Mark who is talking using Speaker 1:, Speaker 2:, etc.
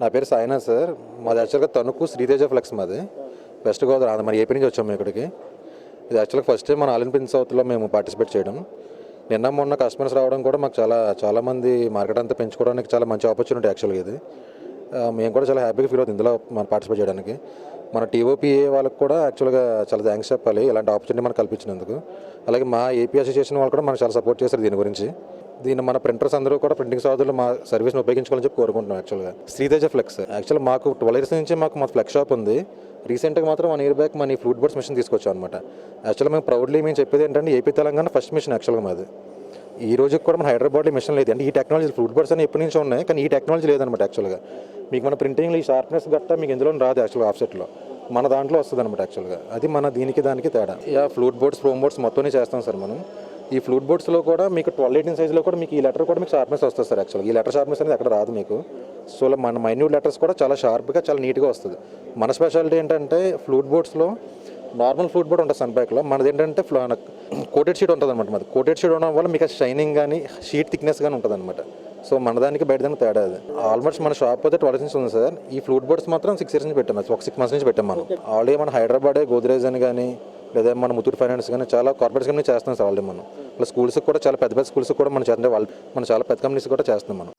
Speaker 1: నా పేరు సాయినా సార్. మాది యాక్చువల్గా తణుకు శ్రీతేజ ఫ్లెక్స్ మాది. వెస్ట్ గోదావరి ఆంధ్ర మరి ఏపీ నుంచి వచ్చాము ఇక్కడికి. ఇది యాక్చువల్గా ఫస్ట్ టైం మన ఆలిన్ ప్రిన్స్ సౌత్లో మేము పార్టిసిపేట్ చేయడం. నిన్న మొన్న కస్టమర్స్ రావడం కూడా మాకు చాలా చాలామంది మార్కెట్ అంతా పెంచుకోవడానికి చాలా మంచి ఆపర్చునిటీ యాక్చువల్గా ఇది. మేము కూడా చాలా హ్యాపీగా ఫీల్ అవుతుంది ఇందులో మనం పార్టిసిపేట్ చేయడానికి. మన టీఓపీఏ వాళ్ళకి కూడా యాక్చువల్గా చాలా థ్యాంక్స్ చెప్పాలి. ఇలాంటి ఆపర్చునిటీ మనకు కల్పించినందుకు. అలాగే మా ఏపీ అసోసియేషన్ వాళ్ళు కూడా మనకు చాలా సపోర్ట్ చేశారు దీని గురించి. దీన్ని మన ప్రింటర్స్ అందరూ కూడా ప్రింటింగ్ సోదరులు మా సర్వీస్ని ఉపయోగించుకోవాలని చెప్పి కోరుకుంటున్నాం యాక్చువల్గా శ్రీతేజ ఫ్లెక్స్ యాక్చువల్ మాకు ట్వెల్వ్ ఇయర్స్ నుంచి మాకు మా ఫ్లెక్స్ షాప్ ఉంది. రీసెంట్గా మాత్రం వన్ ఇయర్ బ్యాక్ మన ఈ ఫ్లూట్ బర్డ్స్ మిషన్ తీసుకొచ్చాం అనమాట యాక్చువల్గా మేము ప్రౌడ్లీ మేము చెప్పేది ఏంటంటే ఏపీ తెలంగాణ ఫస్ట్ మిషన్ యాక్చువల్గా మాది. ఈ రోజు కూడా మన హైదరాబాద్లో మిషన్ లేదు. అంటే ఈ టెక్నాలజీ ఫ్లూట్ బర్డ్స్ అని ఎప్పటి నుంచి ఉన్నాయి కానీ ఈ టెక్నాలజీ లేదనమాట యాక్చువల్గా మీకు మన ప్రింటింగ్లో ఈ షార్ప్నెస్ గట్టా మీకు ఇందులో రాదు యాక్చువల్గా ఆఫ్సెట్లో మన దాంట్లో వస్తుంది అనమాట యాక్చువల్గా అది మన దీనికి దానికి తేడా. Yeah flute boards from boards మొత్తం చేస్తాం సార్ మనం. ఈ ఫ్లూట్ బోర్డ్స్లో కూడా మీకు ట్వెల్వ్ ఎయిటీన్ సైజ్లో కూడా మీకు ఈ లెటర్ కూడా మీకు షార్ప్నెస్ వస్తుంది సార్ యాక్చువల్గా ఈ లెటర్ షార్ప్నెస్ అనేది అక్కడ రాదు మీకు. సో మన మైన్యూట్ లెటర్స్ కూడా చాలా షార్ప్గా చాలా నీట్గా వస్తుంది. మన స్పెషాలిటీ ఏంటంటే ఫ్లూట్ బోర్డ్స్లో నార్మల్ ఫ్లూట్ బోర్డ్ ఉంటుంది సన్ బ్యాక్లో మనది ఏంటంటే కోటెడ్ షీట్ ఉంటుంది అనమాట మాది కోటెడ్ షీట్ ఉండడం వల్ల మీకు షైనింగ్ కానీ షీట్ థిక్నెస్ కానీ ఉంటుంది అనమాట సో మన దానికి బయట దానికి తేడా అది. ఆల్మోస్ట్ మన షాప్ అయితే ట్వెల్వ్ నుంచి ఉంది సార్ ఈ ఫ్లూట్ బోర్డ్స్ మాత్రం సిక్స్ ఇయర్స్ నుంచి పెట్టాం. ఒక సిక్స్ మంత్స్ నుంచి పెట్టాం మనం. ఆల్రెడీ మన హైదరాబాద్ గోద్రేజ్ అని కానీ లేదా మన ముత్తూట్ ఫైనాన్స్ కానీ చాలా కార్పొరేట్స్ కంపెనీ చేస్తున్నాం సార్ ఆల్రెడీ మనం. ప్లస్ స్కూల్స్ కూడా చాలా పెద్ద పెద్ద స్కూల్స్ కూడా మనం చేస్తుంటే వాళ్ళు మనం చాలా పెద్ద కంపెనీస్ కూడా చేస్తున్నాం మనం.